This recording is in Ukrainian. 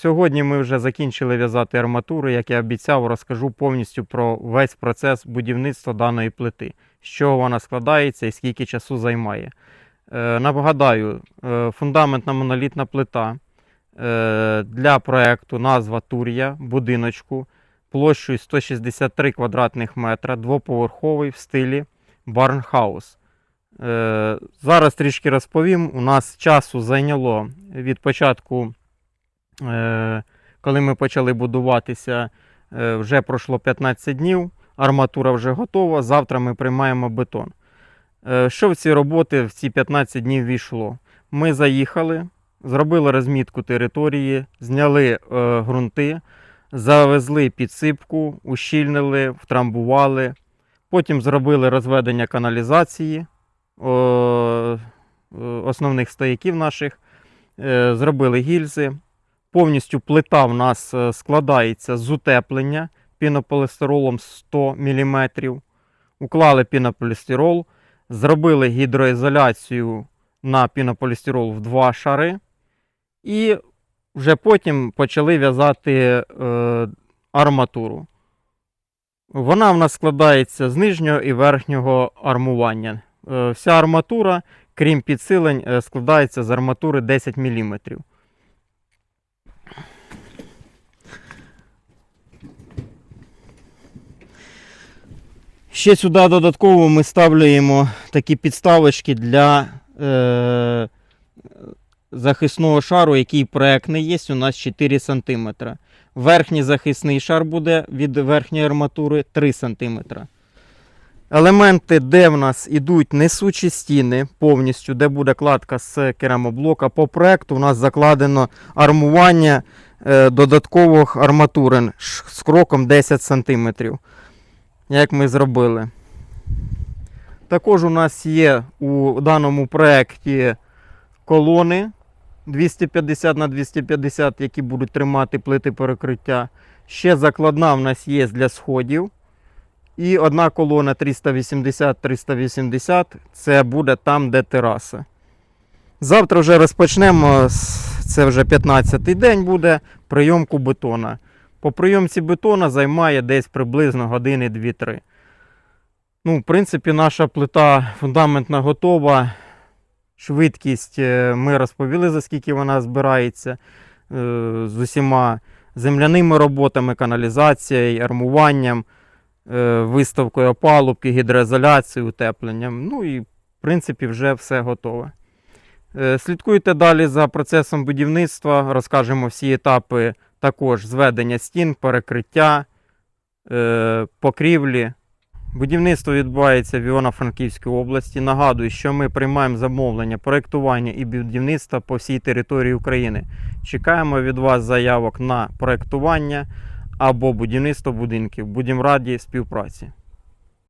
Сьогодні ми вже закінчили в'язати арматуру. Як я обіцяв, розкажу повністю про весь процес будівництва даної плити, з чого вона складається і скільки часу займає. Е, Нагадаю, е, фундаментна монолітна плита е, для проекту назва Тур'я будиночку площею 163 квадратних метра, двоповерховий в стилі Барнхаус. Е, Зараз трішки розповім. У нас часу зайняло від початку, коли ми почали будуватися, е, вже пройшло 15 днів. Арматура вже готова. Завтра ми приймаємо бетон. Е, Що в ці роботи в ці 15 днів війшло? Ми заїхали, зробили розмітку території, зняли е, ґрунти, завезли підсипку, ущільнили, втрамбували. Потім зробили розведення каналізації е, основних стояків наших, е, зробили гільзи. Повністю плита в нас е, складається з утеплення пінополістиролом 100 мм. Уклали пінополістирол, зробили гідроізоляцію на пінополістирол в два шари. І вже потім почали в'язати е, арматуру. Вона в нас складається з нижнього і верхнього армування. Е, Вся арматура, крім підсилень, е, складається з арматури 10 мм. Ще сюди додатково ми ставляємо такі підставочки для е, захисного шару, який проектний є. У нас 4 см. Верхній захисний шар буде від верхньої арматури 3 см. Елементи, де в нас ідуть несучі стіни повністю, де буде кладка з керамоблока. По проекту у нас закладено армування е, додаткових арматурин з кроком 10 см. Як ми зробили. Також у нас є у даному проєкті колони 250 на 250, які будуть тримати плити перекриття. Ще закладна в нас є для сходів. І одна колона 380-380 це буде там, де тераса. Завтра вже розпочнемо, це вже 15-й день буде прийомку бетона. По прийомці бетона займає десь приблизно години 2-3. Ну, в принципі, наша плита фундаментна готова. Швидкість е, ми розповіли, за скільки вона збирається е, з усіма земляними роботами, каналізацією, армуванням, е, виставкою опалубки, гідроізоляцією, утепленням. Ну і, в принципі, вже все готове. Слідкуйте далі за процесом будівництва, розкажемо всі етапи також зведення стін, перекриття, е, покрівлі. Будівництво відбувається в Івано-Франківській області. Нагадую, що ми приймаємо замовлення, проєктування і будівництва по всій території України. Чекаємо від вас заявок на проєктування або будівництво будинків. Будемо раді співпраці.